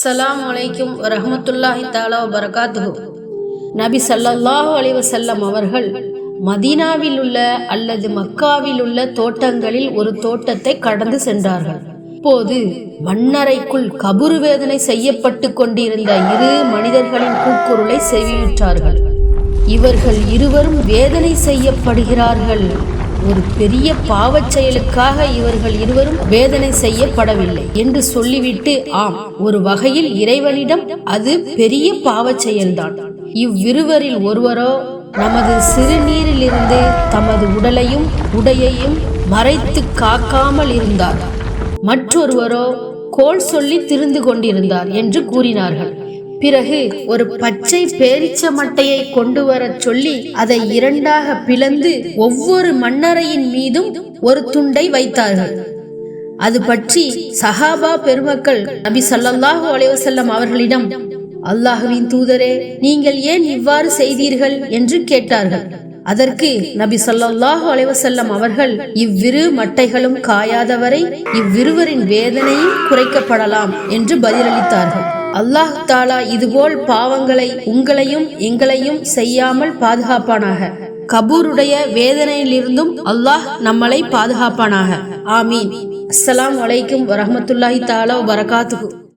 அஸ்ஸலாமு வலைக்கும் ரஹமத்துல்லாஹி தாலா பரகாத்து நபி ஸல்லல்லாஹு அலிவசல்லம் அவர்கள் மதீனாவில் உள்ள அல்லது மக்காவில் உள்ள தோட்டங்களில் ஒரு தோட்டத்தை கடந்து சென்றார்கள். அப்போது மண்ணறைக்குள் கபுரு வேதனை செய்யப்பட்டு கொண்டிருந்த இரு மனிதர்களின் கூக்குருளை செவியுற்றார்கள். இவர்கள் இருவரும் வேதனை செய்யப்படுகிறார்கள். ஒரு பெரிய பாவச் செயலுக்காக இவர்கள் இருவரும் வேதனை செய்யப்படவில்லை என்று சொல்லிவிட்டு ஆம் ஒரு வகையில் இறைவனிடம் அது பெரிய பாவச் செயல்தான் இவ்விருவரில் ஒருவரோ நமது சிறுநீரிலிருந்து தமது உடலையும் உடையையும் மறைத்து காக்காமல் இருந்தார். மற்றொருவரோ கோல் சொல்லி திருந்து கொண்டிருந்தார் என்று கூறினார்கள். பிறகு ஒரு பச்சை பேரிச்ச மட்டையை கொண்டு வரச் சொல்லி அதை இரண்டாக பிளந்து ஒவ்வொரு மண்ணறையின் மீதும் ஒரு துண்டை வைத்தார்கள். அது பற்றி சஹாபா பெருமக்கள் நபி சல்லாஹு அலைவசல்லம் அவர்களிடம் அல்லாஹுவின் தூதரே நீங்கள் ஏன் இவ்வாறு செய்தீர்கள்? என்று கேட்டார்கள். அதற்கு நபி சொல்லாஹு அலைவசல்லம் அவர்கள் இவ்விரு மட்டைகளும் காயாதவரை இவ்விருவரின் வேதனையும் குறைக்கப்படலாம் என்று பதிலளித்தார்கள். அல்லாஹ் தாலா இதுபோல் பாவங்களை உங்களையும் எங்களையும் செய்யாமல் பாதுகாப்பானாக. கபூருடைய வேதனையிலிருந்தும் அல்லாஹ் நம்மளை பாதுகாப்பானாக. ஆமீன். அஸ்ஸலாம் வலைக்கும் வரமத்துல்லாஹி தாலா வரகாத்துகு